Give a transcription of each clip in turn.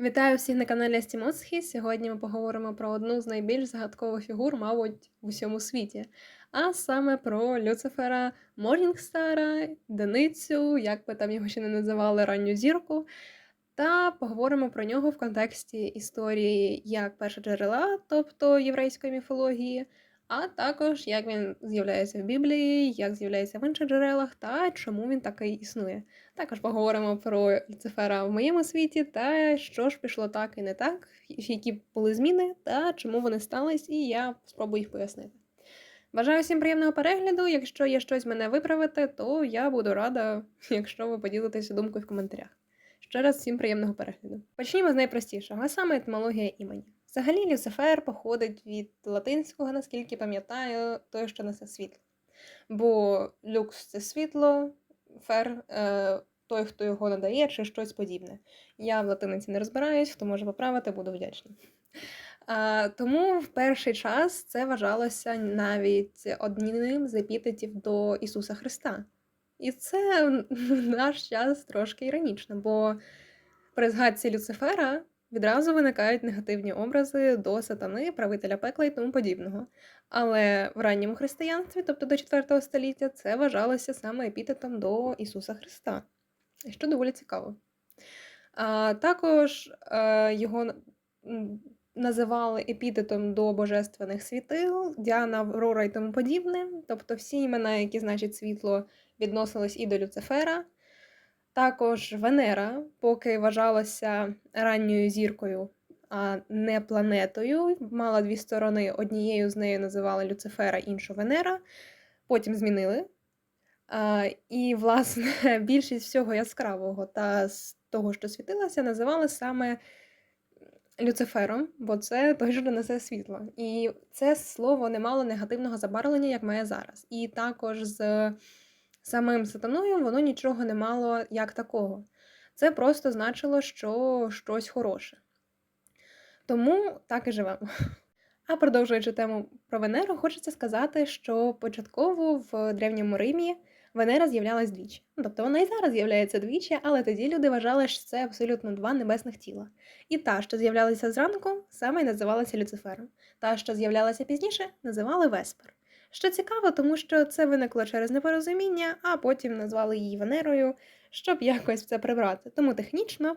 Вітаю всіх на каналі Стімоцхі. Сьогодні ми поговоримо про одну з найбільш загадкових фігур, мабуть, в усьому світі. А саме про Люцифера Морнінгстара, Деницю, як би там його ще не називали, ранню зірку. Та поговоримо про нього в контексті історії як першоджерела, тобто єврейської міфології, а також як він з'являється в Біблії, як з'являється в інших джерелах та чому він такий існує. Також поговоримо про Люцифера в моєму світі та що ж пішло так і не так, які були зміни та чому вони стались, і я спробую їх пояснити. Бажаю всім приємного перегляду. Якщо є щось мене виправити, то я буду рада, якщо ви поділитеся думкою в коментарях. Ще раз всім приємного перегляду. Почнімо з найпростішого, а саме етимологія імені. Взагалі, Люцифер походить від латинського, наскільки пам'ятаю, той, що несе світло. Бо люкс це світло, фер е, той, хто його надає, чи щось подібне. Я в латиниці не розбираюсь, хто може поправити, буду вдячна. А, Тому в перший час це вважалося навіть одним з епітетів до Ісуса Христа. І це в наш час трошки іронічно, бо при згадці Люцифера відразу виникають негативні образи до сатани, правителя пекла і тому подібного. Але в ранньому християнстві, тобто до 4 століття, це вважалося саме епітетом до Ісуса Христа, що доволі цікаво. А, Також а, його називали епітетом до божественних світил, Діана, Аврора і тому подібне. Тобто всі імена, які значать світло, відносились і до Люцифера. Також Венера, поки вважалася ранньою зіркою, а не планетою, мала дві сторони. Однією з нею називали Люцифера, іншу Венера. Потім змінили. І, власне, більшість всього яскравого та з того, що світилося, називали саме Люцифером, бо це той, що несе світло. І це слово не мало негативного забарвлення, як має зараз. І також з самим сатаною воно нічого не мало як такого. Це просто значило, що щось хороше. Тому так і живемо. А продовжуючи тему про Венеру, хочеться сказати, що початково в Древньому Римі Венера з'являлась двічі. Тобто вона і зараз з'являється двічі, але тоді люди вважали, що це абсолютно два небесних тіла. І та, що з'являлася зранку, саме й називалася Люцифером. Та, що з'являлася пізніше, називали Веспер. Що цікаво, тому що це виникло через непорозуміння, а потім назвали її Венерою, щоб якось це прибрати. Тому технічно,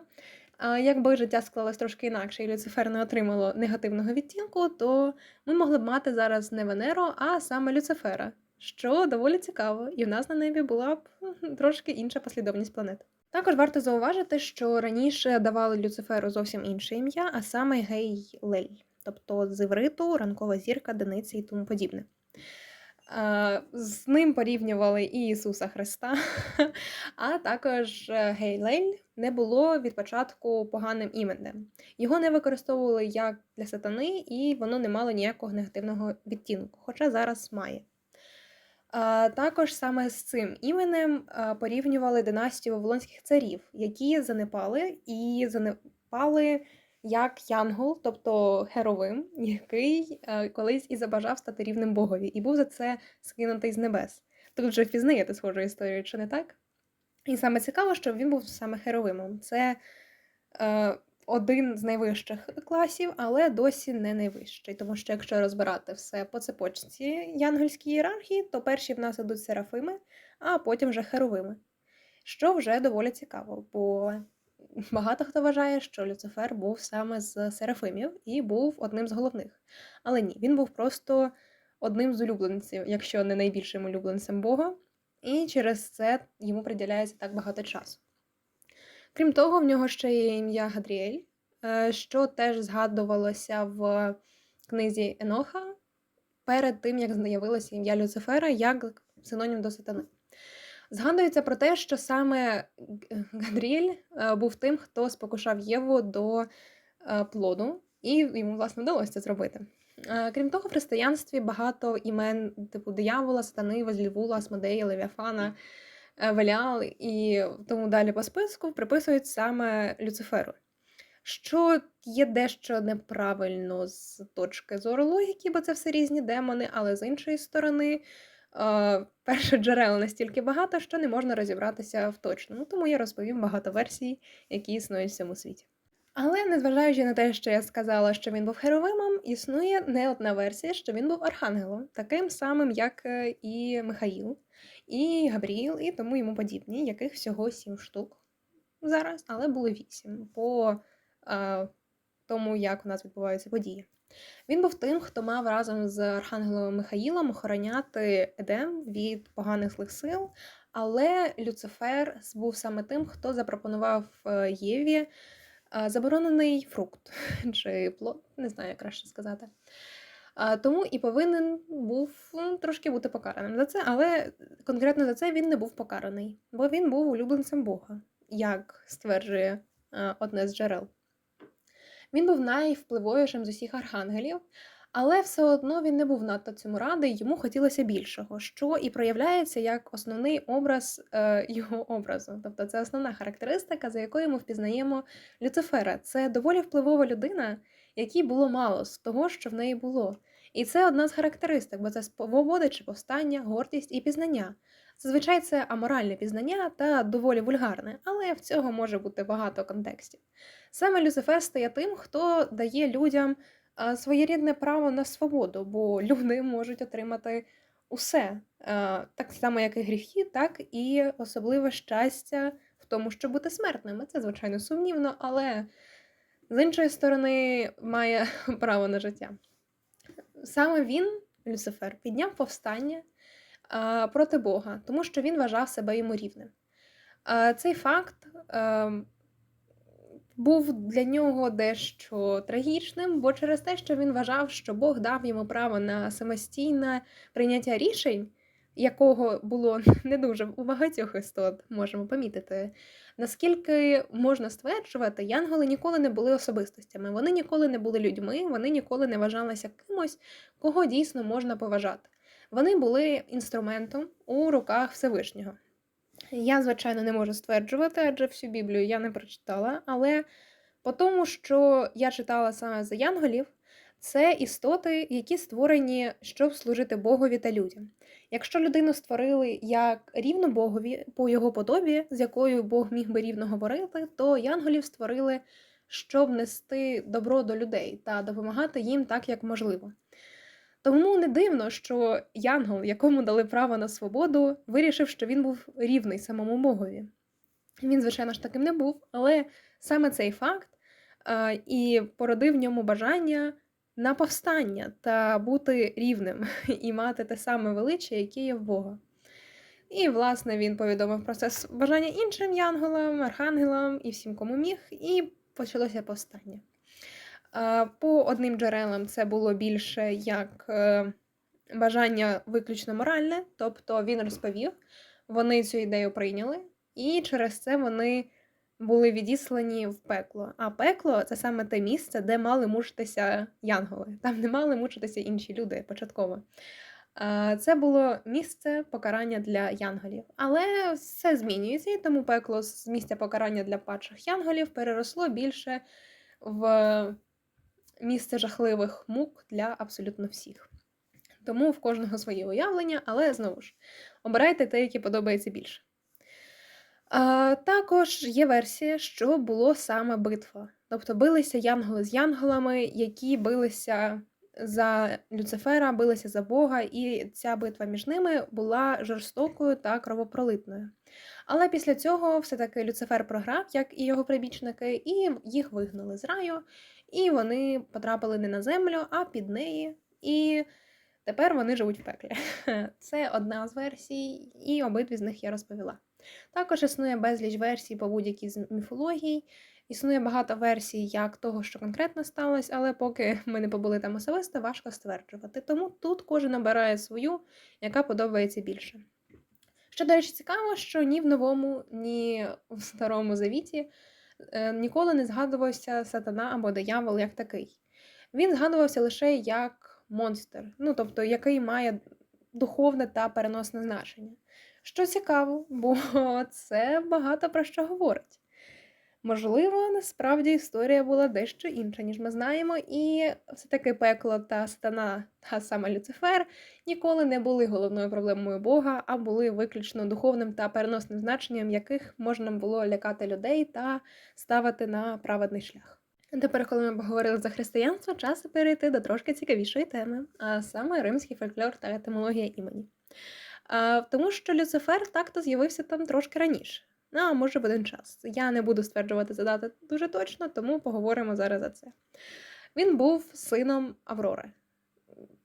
якби життя склалось трошки інакше, і Люцифер не отримало негативного відтінку, то ми могли б мати зараз не Венеру, а саме Люцифера, що доволі цікаво, і в нас на небі була б трошки інша послідовність планет. Також варто зауважити, що раніше давали Люциферу зовсім інше ім'я, а саме Гей Лель, тобто з івриту, ранкова зірка, Дениці і тому подібне. З ним порівнювали і Ісуса Христа, а також е, Гейлель не було від початку поганим іменем. Його не використовували як для сатани, і воно не мало ніякого негативного відтінку, хоча зараз має. Також саме з цим іменем порівнювали династію вавилонських царів, які занепали і занепали як Янгол, тобто Херовим, який е, колись і забажав стати рівним богові, і був за це скинутий з небес. Тут вже впізнаєте схожу історію, чи не так? І саме цікаво, що він був саме Херовимом. Це е, один з найвищих класів, але досі не найвищий. Тому що якщо розбирати все по цепочці янгольській ієрархії, то перші в нас ідуть серафими, а потім вже херовими. Що вже доволі цікаво, бо багато хто вважає, що Люцифер був саме з Серафимів і був одним з головних. Але ні, він був просто одним з улюбленців, якщо не найбільшим улюбленцем Бога, і через це йому приділяється так багато часу. Крім того, в нього ще є ім'я Гадріель, е, що теж згадувалося в книзі Еноха перед тим, як з'явилося ім'я Люцифера як синонім до сатани. Згадується про те, що саме Гадріель е, був тим, хто спокушав Єву до е, плоду, і йому, власне, вдалося це зробити. Крім того, в християнстві багато імен типу диявола, сатани, Возлівула, Асмодея, Левіафана. Е, Веліал і тому далі по списку приписують саме Люциферу. Що є дещо неправильно з точки зору логіки, бо це все різні демони, але з іншої сторони, е, перше джерел настільки багато, що не можна розібратися в точному. Тому я розповім багато версій, які існують в цьому світі. Але незважаючи на те, що я сказала, що він був херовимом, існує не одна версія, що він був архангелом, таким самим, як е, і Михаїл, і Габріїл, і тому йому подібні, яких всього сім штук зараз, але було вісім по е, тому, як у нас відбуваються події. Він був тим, хто мав разом з Архангелом Михаїлом охороняти Едем від поганих злих сил, але Люцифер був саме тим, хто запропонував е, Єві е, заборонений фрукт чи плод, не знаю, як краще сказати. Тому і повинен був трошки бути покараним за це, але конкретно за це він не був покараний, бо він був улюбленцем Бога, як стверджує е, одне з джерел. Він був найвпливовішим з усіх архангелів, але все одно він не був надто цьому радий, йому хотілося більшого, що і проявляється як основний образ е, його образу. Тобто це основна характеристика, за якою ми впізнаємо Люцифера. Це доволі впливова людина, якій було мало з того, що в неї було. І це одна з характеристик, бо це свобода чи повстання, гордість і пізнання. Зазвичай це аморальне пізнання та доволі вульгарне, але в цього може бути багато контекстів. Саме Люцифер стає тим, хто дає людям своєрідне право на свободу, бо люди можуть отримати усе, так само, як і гріхи, так і особливе щастя в тому, щоб бути смертними. Це, звичайно, сумнівно, але з іншої сторони має право на життя. Саме він, Люцифер, підняв повстання проти Бога, тому що він вважав себе йому рівним. А, Цей факт був для нього дещо трагічним, бо через те, що він вважав, що Бог дав йому право на самостійне прийняття рішень, якого було не дуже у багатьох істот, можемо помітити. Наскільки можна стверджувати, янголи ніколи не були особистостями, вони ніколи не були людьми, вони ніколи не вважалися кимось, кого дійсно можна поважати. Вони були інструментом у руках Всевишнього. Я, звичайно, не можу стверджувати, адже всю Біблію я не прочитала, але по тому, що я читала саме за янголів, це істоти, які створені, щоб служити Богові та людям. Якщо людину створили як рівну Богові по його подобі, з якою Бог міг би рівно говорити, то янголів створили, щоб нести добро до людей та допомагати їм так, як можливо. Тому не дивно, що Янгол, якому дали право на свободу, вирішив, що він був рівний самому Богові. Він, звичайно ж, таким не був, але саме цей факт а, і породив в ньому бажання на повстання та бути рівним і мати те саме величе, яке є в Бога. І, власне, він повідомив про це бажання іншим янголам, архангелам і всім, кому міг, і почалося повстання. По одним джерелам це було більше як е, бажання виключно моральне, тобто він розповів, вони цю ідею прийняли, і через це вони були відіслані в пекло. А пекло це саме те місце, де мали мучитися янголи. Там не мали мучитися інші люди початково. Це було місце покарання для янголів. Але все змінюється, і тому пекло з місця покарання для падших янголів переросло більше в місце жахливих мук для абсолютно всіх. Тому в кожного своє уявлення, але знову ж обирайте те, яке подобається більше. А, Також є версія, що було саме битва. Тобто билися янголи з янголами, які билися за Люцифера, билися за Бога, і ця битва між ними була жорстокою та кровопролитною. Але після цього все-таки Люцифер програв, як і його прибічники, і їх вигнали з раю, і вони потрапили не на землю, а під неї. І тепер вони живуть в пеклі. Це одна з версій, і обидві з них я розповіла. Також існує безліч версій по будь-якій з міфологій. Існує багато версій як того, що конкретно сталося, але поки ми не побули там особисто, важко стверджувати. Тому тут кожен обирає свою, яка подобається більше. Що, до речі, цікаво, що ні в новому, ні в старому завіті е, ніколи не згадувався сатана або диявол як такий. Він згадувався лише як монстр, ну тобто який має духовне та переносне значення. Що цікаво, бо це багато про що говорить. Можливо, насправді історія була дещо інша, ніж ми знаємо, і все-таки пекло та стана, та саме Люцифер ніколи не були головною проблемою Бога, а були виключно духовним та переносним значенням, яких можна було лякати людей та ставити на праведний шлях. Тепер, коли ми поговорили за християнство, час перейти до трошки цікавішої теми, а саме римський фольклор та етимологія імені. А, тому що Люцифер так-то з'явився там трошки раніше. Ну, а може в один час. Я не буду стверджувати це дати дуже точно, тому поговоримо зараз за це. Він був сином Аврори.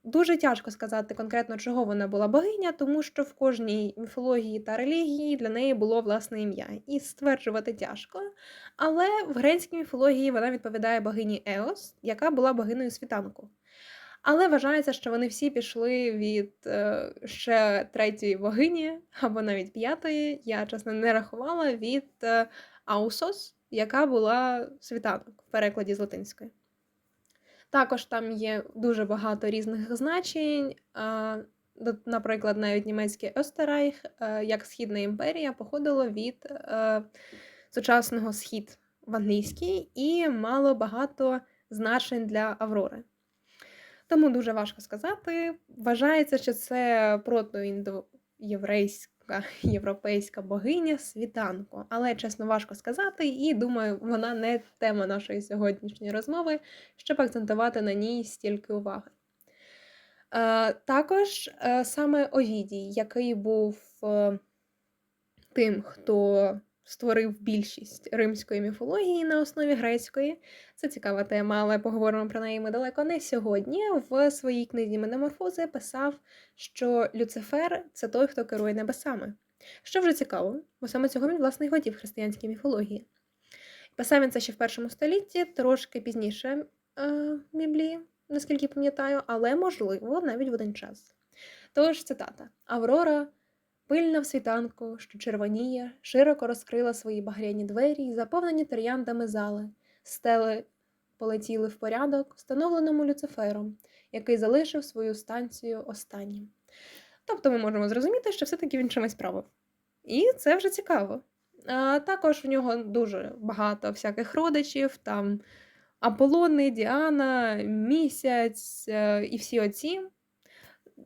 Дуже тяжко сказати конкретно, чого вона була богиня, тому що в кожній міфології та релігії для неї було власне ім'я. І стверджувати тяжко. Але в грецькій міфології вона відповідає богині Еос, яка була богинею світанку. Але вважається, що вони всі пішли від е, ще третьої богині, або навіть п'ятої. Я чесно не рахувала від е, Аусос, яка була світанок в перекладі з латинської. Також там є дуже багато різних значень. е, Наприклад, навіть німецький Österreich, е, як Східна імперія, походило від е, сучасного схід в англійській і мало багато значень для Аврори. Тому дуже важко сказати. Вважається, що це протоіндоєврейська європейська богиня світанку. Але чесно важко сказати, і думаю, вона не тема нашої сьогоднішньої розмови, щоб акцентувати на ній стільки уваги. Е, також е, саме Овідій, який був е, тим, хто створив більшість римської міфології на основі грецької. Це цікава тема, але поговоримо про неї ми далеко не сьогодні. В своїй книзі Метаморфози писав, що Люцифер це той, хто керує небесами. Що вже цікаво, бо саме цього він власне і хотів християнській міфології. Писав він це ще в першому столітті, трошки пізніше е, Біблії, наскільки пам'ятаю, але можливо навіть в один час. Тож цитата: Аврора Пильна в світанку, що червоніє, широко розкрила свої багряні двері й заповнені трояндами зали, стели полетіли в порядок, встановленому Люцифером, який залишив свою станцію останнім. Тобто ми можемо зрозуміти, що все-таки він чимось правив. І це вже цікаво. А також в нього дуже багато всяких родичів, там Аполлони, Діана, Місяць е, і всі оці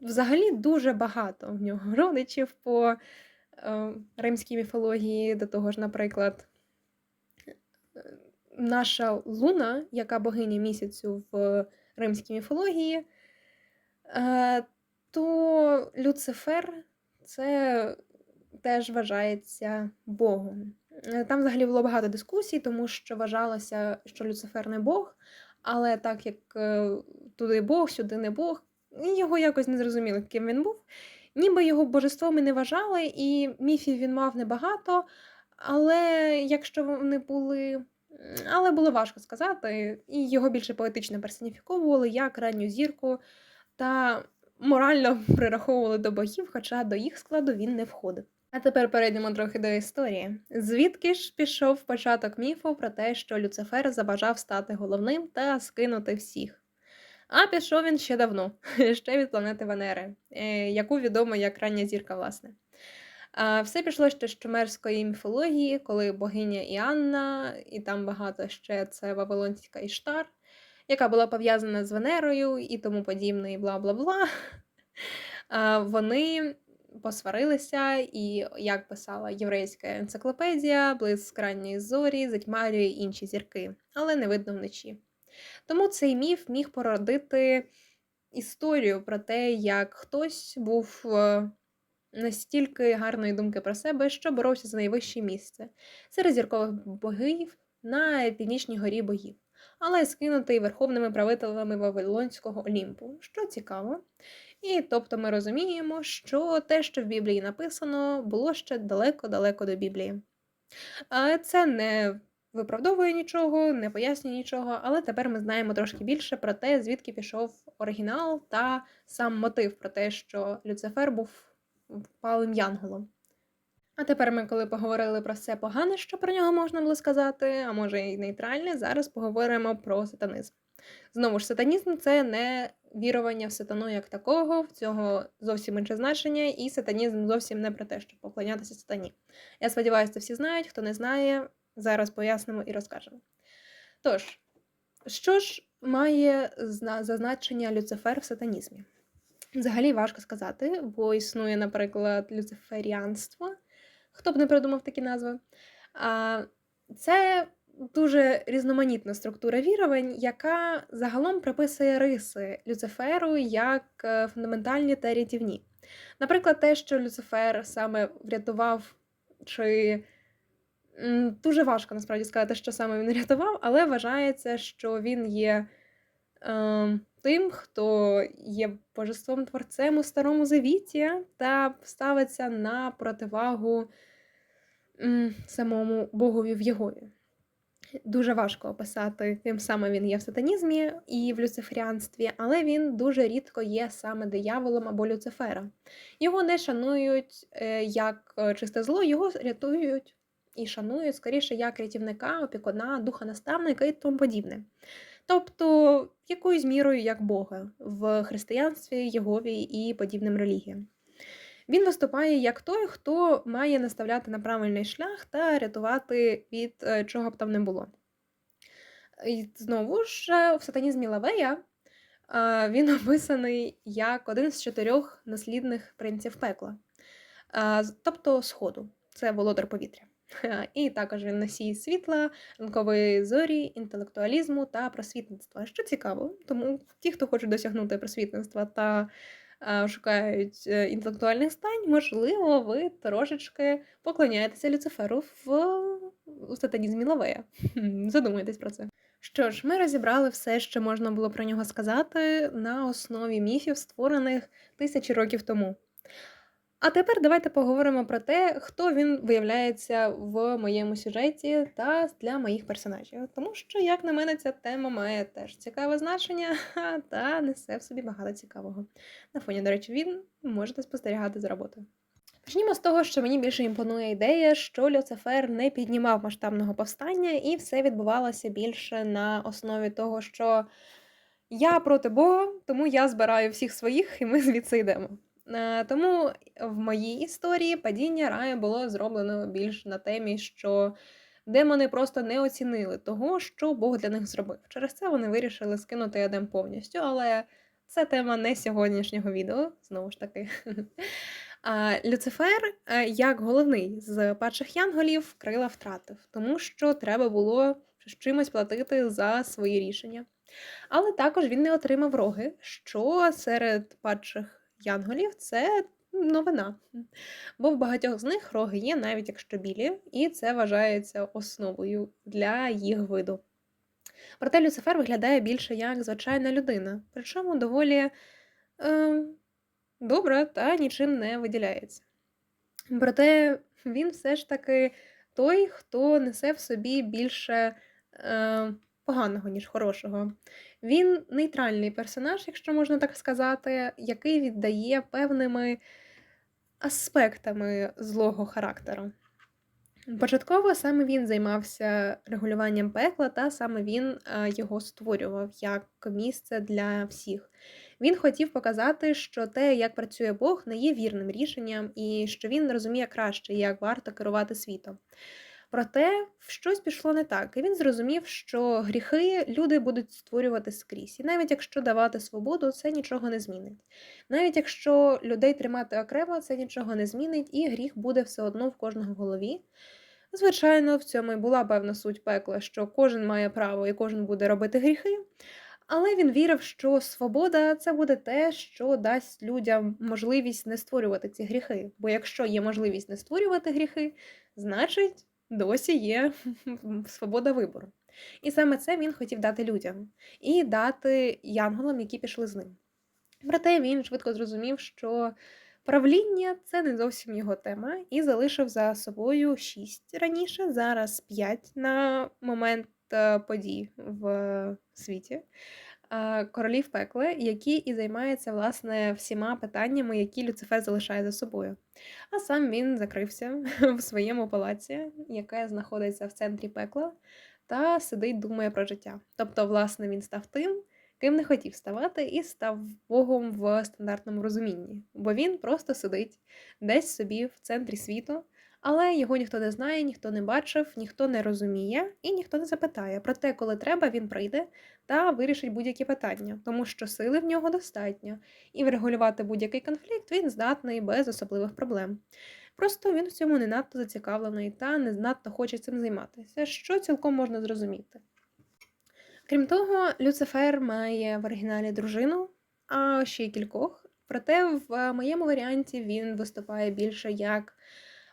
взагалі дуже багато в нього родичів по е, римській міфології. До того ж, наприклад, е, наша Луна, яка богиня місяцю в римській міфології, е, то Люцифер це теж вважається Богом. Там взагалі було багато дискусій, тому що вважалося, що Люцифер не Бог, але так як туди Бог, сюди не Бог, його якось не зрозуміло, ким він був. Ніби його божеством і не вважали, і міфів він мав небагато, але якщо вони були. Але було важко сказати, і його більше поетично персоніфіковували як ранню зірку та морально прираховували до богів, хоча до їх складу він не входив. А тепер перейдемо трохи до історії. Звідки ж пішов початок міфу про те, що Люцифер забажав стати головним та скинути всіх? А пішов він ще давно, ще від планети Венери, е, яку відомо як рання зірка, власне. Все пішло ще з шумерської міфології, коли богиня Іанна, і там багато ще це Вавилонська Іштар, яка була пов'язана з Венерою і тому подібне, і бла бла бла. Вони посварилися, і, як писала єврейська енциклопедія, блиск ранньої зорі затьмарює інші зірки, але не видно вночі. Тому цей міф міг породити історію про те, як хтось був е, настільки гарної думки про себе, що боровся за найвище місце серед зіркових богів на північній горі богів, але скинутий верховними правителями Вавилонського Олімпу, що цікаво. І тобто ми розуміємо, що те, що в Біблії написано, було ще далеко-далеко до Біблії. Це не виправдовує нічого, не пояснює нічого, але тепер ми знаємо трошки більше про те, звідки пішов оригінал та сам мотив про те, що Люцифер був палим янголом. А тепер ми, коли поговорили про все погане, що про нього можна було сказати, а може і нейтральне, зараз поговоримо про сатанизм. Знову ж, сатанізм це не вірування в сатану як такого, в цього зовсім інше значення, і сатанізм зовсім не про те, щоб поклонятися сатані. Я сподіваюся, це всі знають. Хто не знає, зараз пояснимо і розкажемо. Тож, що ж має зна- за значення Люцифер в сатанізмі? Взагалі важко сказати, бо існує, наприклад, люциферіанство. Хто б не придумав такі назви? А, Це дуже різноманітна структура вірувань, яка загалом приписує риси Люциферу як е, фундаментальні та рятівні. Наприклад, те, що Люцифер саме врятував, чи дуже важко насправді сказати, що саме він рятував, але вважається, що він є е, тим, хто є божеством творцем у Старому Завіті та ставиться на противагу м, самому Богові в Єгові. Дуже важко описати, ким саме він є в сатанізмі і в люциферіанстві, але він дуже рідко є саме дияволом або Люцифера. Його не шанують е, як е, чисте зло, його рятують і шанують скоріше як рятівника, опікуна, духа наставника і тому подібне. Тобто, якоюсь мірою як Бога в християнстві, Єгові і подібним релігіям. Він виступає як той, хто має наставляти на правильний шлях та рятувати від е, чого б там не було. І знову ж е, в сатанізмі Лавея е, він описаний як один з чотирьох наслідних принців пекла, тобто Сходу, це володар повітря. І також він носій світла, ранкової зорі, інтелектуалізму та просвітництва. Що цікаво, тому ті, хто хочуть досягнути просвітництва та шукають е, інтелектуальних стань, можливо, ви трошечки поклоняєтеся Люциферу в, у сатанізмі Лавея. Задумайтесь про це. Що ж, ми розібрали все, що можна було про нього сказати на основі міфів, створених тисячі років тому. А тепер давайте поговоримо про те, хто він виявляється в моєму сюжеті та для моїх персонажів. Тому що, як на мене, ця тема має теж цікаве значення та несе в собі багато цікавого. На фоні, до речі, він можете спостерігати за роботою. Почнімо з того, що мені більше імпонує ідея, що Люцифер не піднімав масштабного повстання, і все відбувалося більше на основі того, що я проти Бога, тому я збираю всіх своїх, і ми звідси йдемо. Е, Тому в моїй історії падіння раю було зроблено більш на темі, що демони просто не оцінили того, що Бог для них зробив. Через це вони вирішили скинути Едем повністю, але це тема не сьогоднішнього відео, знову ж таки. А Люцифер, е, як головний з перших янголів, крила втратив, тому що треба було чимось платити за свої рішення. Але також він не отримав роги, що серед падших янголів це новина. Бо в багатьох з них роги є, навіть якщо білі, і це вважається основою для їх виду. Проте Люцифер виглядає більше як звичайна людина, причому доволі е, добра та нічим не виділяється. Проте він все ж таки той, хто несе в собі більше е, поганого, ніж хорошого. Він нейтральний персонаж, якщо можна так сказати, який віддає певними аспектами злого характеру. Початково саме він займався регулюванням пекла, та саме він е, його створював як місце для всіх. Він хотів показати, що те, як працює Бог, не є вірним рішенням, і що він розуміє краще, як варто керувати світом. Проте щось пішло не так, і він зрозумів, що гріхи люди будуть створювати скрізь. І навіть якщо давати свободу, це нічого не змінить. Навіть якщо людей тримати окремо, це нічого не змінить, і гріх буде все одно в кожного голові. Звичайно, в цьому і була певна суть пекла, що кожен має право і кожен буде робити гріхи. Але він вірив, що свобода це буде те, що дасть людям можливість не створювати ці гріхи. Бо якщо є можливість не створювати гріхи, значить досі є свобода вибору. І саме це він хотів дати людям і дати янголам, які пішли з ним. Проте він швидко зрозумів, що правління це не зовсім його тема, і залишив за собою шість раніше, зараз п'ять на момент е, подій в світі. Королів пекла, які і займаються власне всіма питаннями, які Люцифер залишає за собою. А сам він закрився в своєму палаці, яке знаходиться в центрі пекла, та сидить, думає про життя. Тобто, власне, він став тим, ким не хотів ставати, і став Богом в стандартному розумінні, бо він просто сидить десь собі в центрі світу, але його ніхто не знає, ніхто не бачив, ніхто не розуміє і ніхто не запитає. Проте, коли треба, він прийде та вирішить будь-які питання, тому що сили в нього достатньо, і врегулювати будь-який конфлікт він здатний без особливих проблем. Просто він в цьому не надто зацікавлений та не надто хоче цим займатися, що цілком можна зрозуміти. Крім того, Люцифер має в оригіналі дружину, а ще й кількох. Проте в моєму варіанті він виступає більше як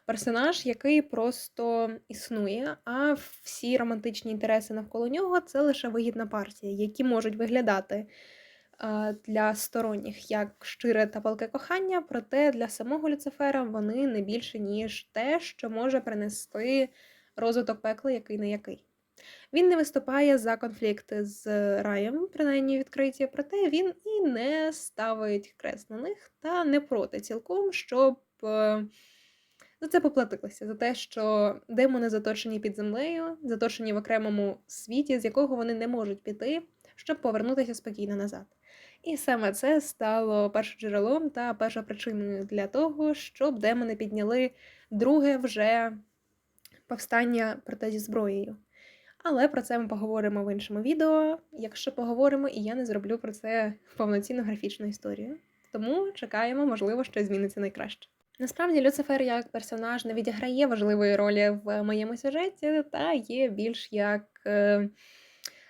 персонаж, який просто існує, а всі романтичні інтереси навколо нього це лише вигідна партія, які можуть виглядати для сторонніх як щире та палке кохання, проте для самого Люцифера вони не більше, ніж те, що може принести розвиток пекла, який не який. Він не виступає за конфлікти з раєм, принаймні відкриті, проте він і не ставить крест на них та не проти цілком, щоб е, за це поплатилися, за те, що демони заточені під землею, заточені в окремому світі, з якого вони не можуть піти, щоб повернутися спокійно назад. І саме це стало першоджерелом та першопричиною для того, щоб демони підняли друге вже повстання проте зі зброєю. Але про це ми поговоримо в іншому відео. Якщо поговоримо, і я не зроблю про це повноцінну графічну історію. Тому чекаємо, можливо, щось зміниться найкраще. Насправді, Люцифер як персонаж не відіграє важливої ролі в моєму сюжеті, та є більш як е,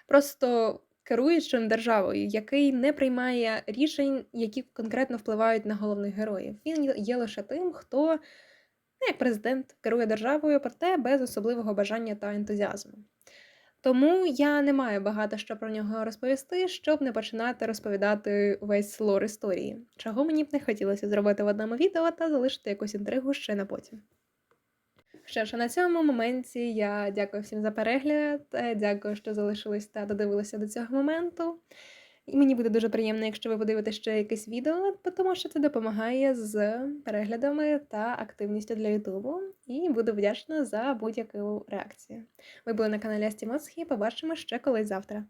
просто керуючим державою, який не приймає рішень, які конкретно впливають на головних героїв. Він є лише тим, хто ну, як президент керує державою, проте без особливого бажання та ентузіазму. Тому я не маю багато що про нього розповісти, щоб не починати розповідати весь лор історії, чого мені б не хотілося зробити в одному відео та залишити якусь інтригу ще на потім. Що ж, на цьому моменті я дякую всім за перегляд, дякую, що залишились та додивилися до цього моменту. І мені буде дуже приємно, якщо ви подивитесь ще якесь відео, тому що це допомагає з переглядами та активністю для Ютубу. І буду вдячна за будь-яку реакцію. Ви були на каналі Астімоцхі, побачимо ще колись завтра.